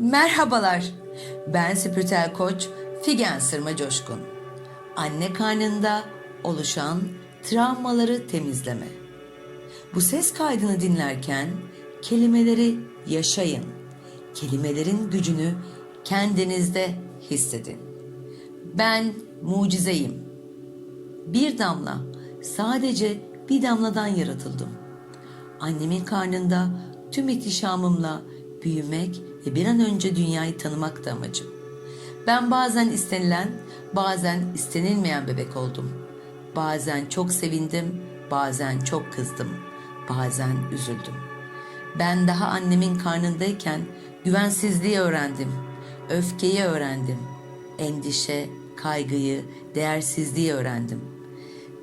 Merhabalar. Ben spiritüel koç Figen Sırma Coşkun. Anne karnında oluşan travmaları temizleme. Bu ses kaydını dinlerken kelimeleri yaşayın. Kelimelerin gücünü kendinizde hissedin. Ben mucizeyim. Bir damla, sadece bir damladan yaratıldım. Annemin karnında tüm ihtişamımla büyümek ve bir an önce dünyayı tanımak da amacım. Ben bazen istenilen, bazen istenilmeyen bebek oldum. Bazen çok sevindim, bazen çok kızdım, bazen üzüldüm. Ben daha annemin karnındayken güvensizliği öğrendim, öfkeyi öğrendim, endişe, kaygıyı, değersizliği öğrendim.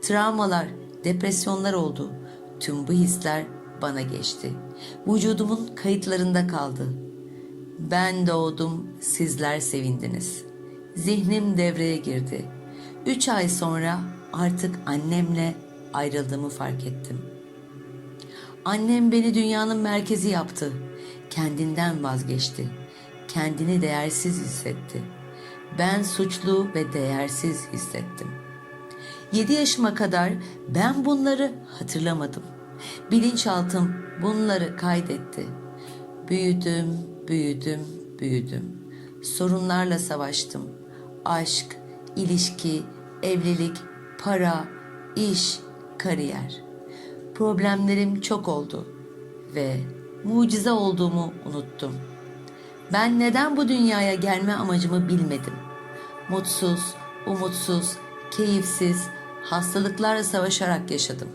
Travmalar, depresyonlar oldu. Tüm bu hisler bana geçti. Vücudumun kayıtlarında kaldı. Ben doğdum, sizler sevindiniz. Zihnim devreye girdi. Üç ay sonra artık annemle ayrıldığımı fark ettim. Annem beni dünyanın merkezi yaptı. Kendinden vazgeçti. Kendini değersiz hissetti. Ben suçlu ve değersiz hissettim. 7 yaşıma kadar ben bunları hatırlamadım. Bilinçaltım bunları kaydetti. Büyüdüm, büyüdüm, büyüdüm. Sorunlarla savaştım. Aşk, ilişki, evlilik, para, iş, kariyer. Problemlerim çok oldu ve mucize olduğumu unuttum. Ben neden bu dünyaya gelme amacımı bilmedim. Mutsuz, umutsuz, keyifsiz, hastalıklarla savaşarak yaşadım.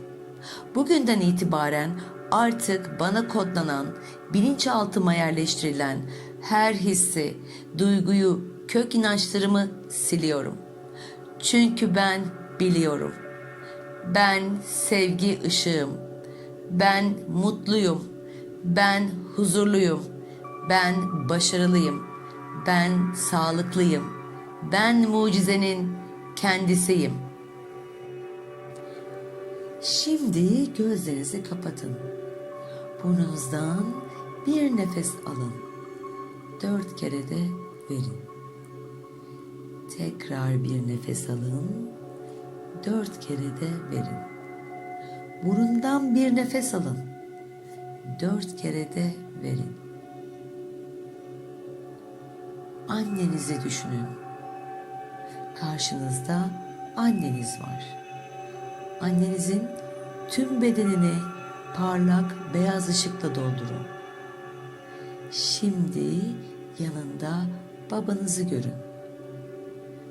Bugünden itibaren artık bana kodlanan, bilinçaltıma yerleştirilen her hissi, duyguyu, kök inançlarımı siliyorum. Çünkü ben biliyorum. Ben sevgi ışığım. Ben mutluyum. Ben huzurluyum. Ben başarılıyım. Ben sağlıklıyım. Ben mucizenin kendisiyim. Şimdi gözlerinizi kapatın. Burnunuzdan bir nefes alın. Dört kere de verin. Tekrar bir nefes alın. Dört kere de verin. Burundan bir nefes alın. Dört kere de verin. Annenizi düşünün. Karşınızda anneniz var. Annenizin tüm bedenini parlak beyaz ışıkla doldurun. Şimdi yanında babanızı görün.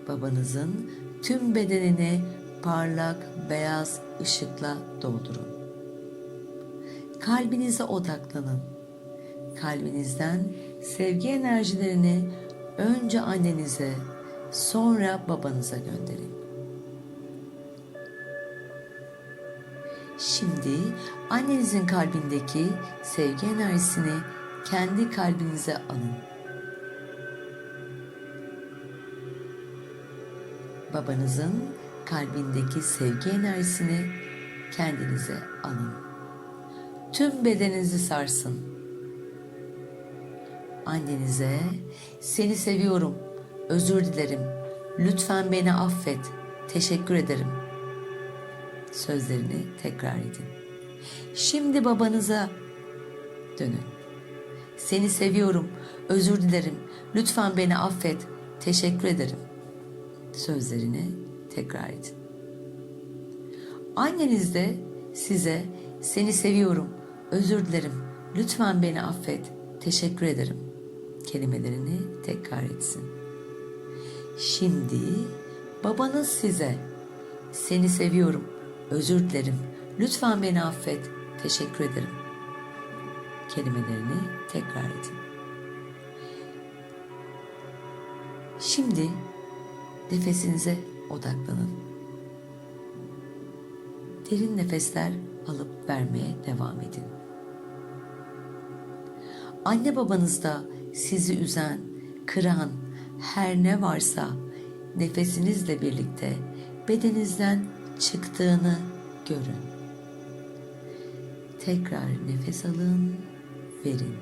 Babanızın tüm bedenini parlak beyaz ışıkla doldurun. Kalbinize odaklanın. Kalbinizden sevgi enerjilerini önce annenize, sonra babanıza gönderin. Şimdi annenizin kalbindeki sevgi enerjisini kendi kalbinize alın. Babanızın kalbindeki sevgi enerjisini kendinize alın. Tüm bedeninizi sarsın. Annenize seni seviyorum, özür dilerim, lütfen beni affet, teşekkür ederim. Sözlerini tekrar edin. Şimdi babanıza dönün. Seni seviyorum, özür dilerim, lütfen beni affet, teşekkür ederim. Sözlerini tekrar edin. Anneniz de size seni seviyorum, özür dilerim, lütfen beni affet, teşekkür ederim kelimelerini tekrar etsin. Şimdi babanız size seni seviyorum, özür dilerim, lütfen beni affet, teşekkür ederim kelimelerini tekrar edin. Şimdi nefesinize odaklanın. Derin nefesler alıp vermeye devam edin. Anne babanızda sizi üzen, kıran her ne varsa nefesinizle birlikte bedeninizden çıktığını görün. Tekrar nefes alın, verin.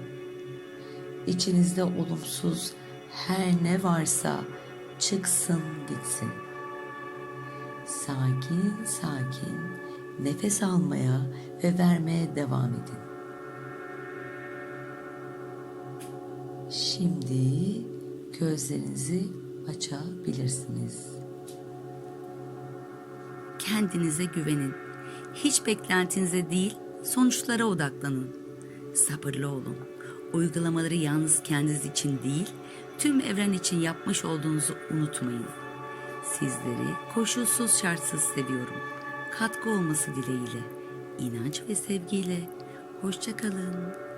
içinizde olumsuz her ne varsa çıksın gitsin. Sakin sakin nefes almaya ve vermeye devam edin. Şimdi gözlerinizi açabilirsiniz. Kendinize güvenin. Hiç beklentinize değil, sonuçlara odaklanın. Sabırlı olun. Uygulamaları yalnız kendiniz için değil, tüm evren için yapmış olduğunuzu unutmayın. Sizleri koşulsuz şartsız seviyorum. Katkı olması dileğiyle, inanç ve sevgiyle. Hoşçakalın.